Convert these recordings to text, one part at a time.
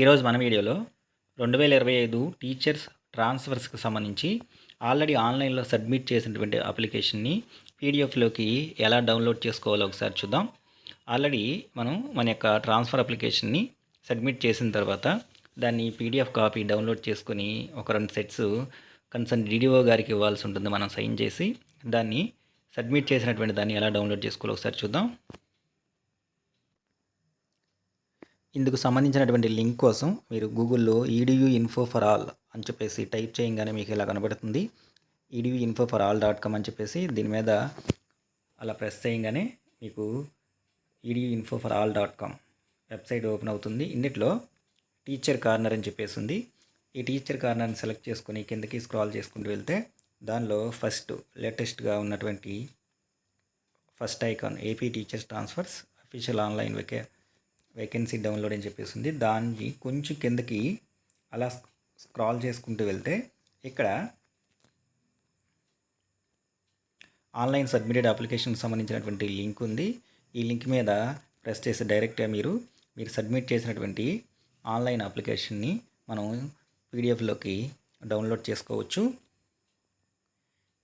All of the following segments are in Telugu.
ఈరోజు మన వీడియోలో రెండు వేల ఇరవై ఐదు టీచర్స్ ట్రాన్స్ఫర్స్కి సంబంధించి ఆల్రెడీ ఆన్లైన్లో సబ్మిట్ చేసినటువంటి అప్లికేషన్ని పీడిఎఫ్లోకి ఎలా డౌన్లోడ్ చేసుకోవాలో ఒకసారి చూద్దాం. ఆల్రెడీ మనం మన యొక్క ట్రాన్స్ఫర్ అప్లికేషన్ని సబ్మిట్ చేసిన తర్వాత దాన్ని పీడిఎఫ్ కాపీ డౌన్లోడ్ చేసుకొని ఒక రెండు సెట్స్ కన్సర్న్ డిడిఓ గారికి ఇవ్వాల్సి ఉంటుంది. మనం సైన్ చేసి దాన్ని సబ్మిట్ చేసినటువంటి దాన్ని ఎలా డౌన్లోడ్ చేసుకోవాలో ఒకసారి చూద్దాం. ఇందుకు సంబంధించినటువంటి లింక్ కోసం మీరు గూగుల్లో ఈడియూ ఇన్ఫో ఫర్ ఆల్ అని చెప్పేసి టైప్ చేయగానే మీకు ఇలా కనబడుతుంది. E D U info for all dot com అని చెప్పేసి దీని మీద అలా ప్రెస్ చేయగానే మీకు E D U info for all dot com website open అవుతుంది. ఇందులో టీచర్ కార్నర్ అని చెప్పేసి ఉంది. ఈ టీచర్ కార్నర్ని సెలెక్ట్ చేసుకొని కిందకి స్క్రాల్ చేసుకుంటూ వెళ్తే దానిలో ఫస్ట్ లేటెస్ట్గా ఉన్నటువంటి first icon AP teachers transfers official online వెకే vacancy download అని చెప్పేసి ఉంది దాన్ని కొంచెం కిందకి అలా స్క్రాల్ చేసుకుంటూ వెళ్తే ఇక్కడ ఆన్లైన్ సబ్మిటెడ్ అప్లికేషన్కి సంబంధించినటువంటి లింక్ ఉంది. ఈ లింక్ మీద ప్రెస్ చేసి డైరెక్ట్గా మీరు మీరు సబ్మిట్ చేసినటువంటి ఆన్లైన్ అప్లికేషన్ని మనం పీడిఎఫ్లోకి డౌన్లోడ్ చేసుకోవచ్చు.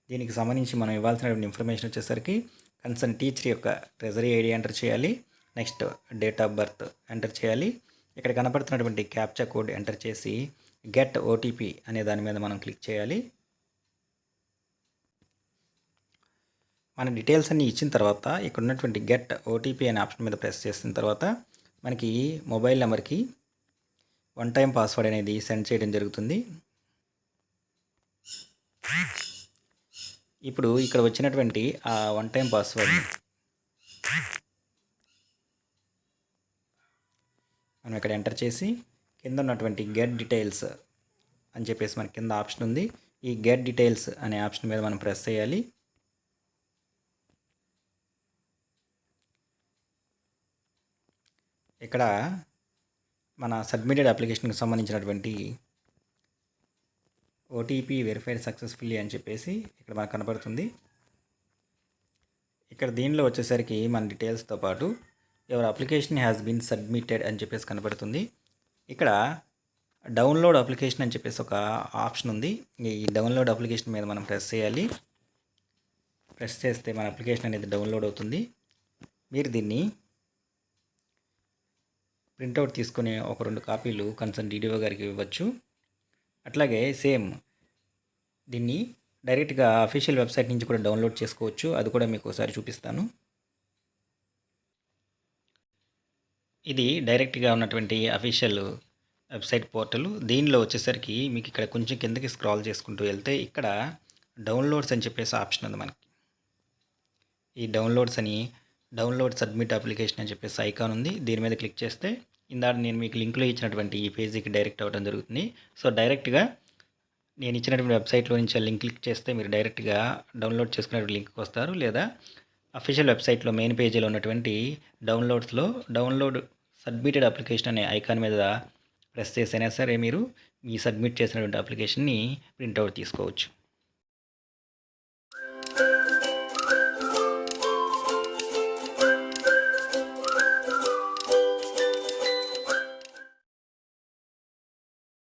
దీనికి సంబంధించి మనం ఇవ్వాల్సినటువంటి ఇన్ఫర్మేషన్ వచ్చేసరికి కన్సర్న్ టీచర్ యొక్క ట్రెజరీ ఐడి ఎంటర్ చేయాలి. Next date of birth enter చేయాలి. ఇక్కడ కనపడుతున్నటువంటి క్యాప్చా కోడ్ ఎంటర్ చేసి గెట్ ఓటీపీ అనే దాని మీద మనం క్లిక్ చేయాలి. మన డీటెయిల్స్ అన్నీ ఇచ్చిన తర్వాత ఇక్కడ ఉన్నటువంటి గెట్ ఓటీపీ అనే ఆప్షన్ మీద ప్రెస్ చేసిన తర్వాత మనకి మొబైల్ నెంబర్కి వన్ టైం పాస్వర్డ్ అనేది సెండ్ చేయడం జరుగుతుంది. ఇప్పుడు ఇక్కడ వచ్చినటువంటి ఆ వన్ టైం పాస్వర్డ్ మనం ఇక్కడ ఎంటర్ చేసి కింద ఉన్నటువంటి గెట్ డీటెయిల్స్ అని చెప్పేసి మనకి కింద ఆప్షన్ ఉంది. ఈ గెట్ డీటెయిల్స్ అనే ఆప్షన్ మీద మనం ప్రెస్ చేయాలి. ఇక్కడ మన సబ్మిటెడ్ అప్లికేషన్కి సంబంధించినటువంటి ఓటీపీ వెరిఫైడ్ సక్సెస్ఫుల్లీ అని చెప్పేసి ఇక్కడ మనకు కనపడుతుంది. ఇక్కడ దీనిలో వచ్చేసరికి మన డీటెయిల్స్తో పాటు your application has been submitted అని చెప్పేసి కనబడుతుంది. ఇక్కడ డౌన్లోడ్ అప్లికేషన్ అని చెప్పేసి ఒక ఆప్షన్ ఉంది. ఈ డౌన్లోడ్ అప్లికేషన్ మీద మనం ప్రెస్ చేయాలి. ప్రెస్ చేస్తే మన అప్లికేషన్ అనేది డౌన్లోడ్ అవుతుంది. మీరు దీన్ని ప్రింట్అవుట్ తీసుకునే ఒక రెండు కాపీలు కన్సర్న్ డీడీఓ గారికి ఇవ్వచ్చు. అట్లాగే సేమ్ దీన్ని డైరెక్ట్గా అఫీషియల్ వెబ్సైట్ నుంచి కూడా డౌన్లోడ్ చేసుకోవచ్చు. అది కూడా మీకు ఒకసారి చూపిస్తాను. ఇది డైరెక్ట్గా ఉన్నటువంటి అఫీషియల్ వెబ్సైట్ పోర్టల్. దీనిలో వచ్చేసరికి మీకు ఇక్కడ కొంచెం కిందకి స్క్రాల్ చేసుకుంటూ వెళ్తే ఇక్కడ డౌన్లోడ్స్ అని చెప్పేసి ఆప్షన్ ఉంది మనకి. ఈ డౌన్లోడ్స్ అని డౌన్లోడ్ సబ్మిట్ అప్లికేషన్ అని చెప్పేసి ఐకాన్ ఉంది. దీని మీద క్లిక్ చేస్తే ఇందాక నేను మీకు లింక్లో ఇచ్చినటువంటి ఈ పేజీకి డైరెక్ట్ అవ్వడం జరుగుతుంది. సో డైరెక్ట్గా నేను ఇచ్చినటువంటి వెబ్సైట్లో నుంచి లింక్ క్లిక్ చేస్తే మీరు డైరెక్ట్గా డౌన్లోడ్ చేసుకునే లింక్కి వస్తారు. లేదా అఫీషియల్ వెబ్సైట్లో మెయిన్ పేజీలో ఉన్నటువంటి డౌన్లోడ్స్లో డౌన్లోడ్ సబ్మిటెడ్ అప్లికేషన్ అనే ఐకాన్ మీద ప్రెస్ చేసైనా సరే మీరు మీ సబ్మిట్ చేసినటువంటి అప్లికేషన్ని ప్రింట్అవుట్ తీసుకోవచ్చు.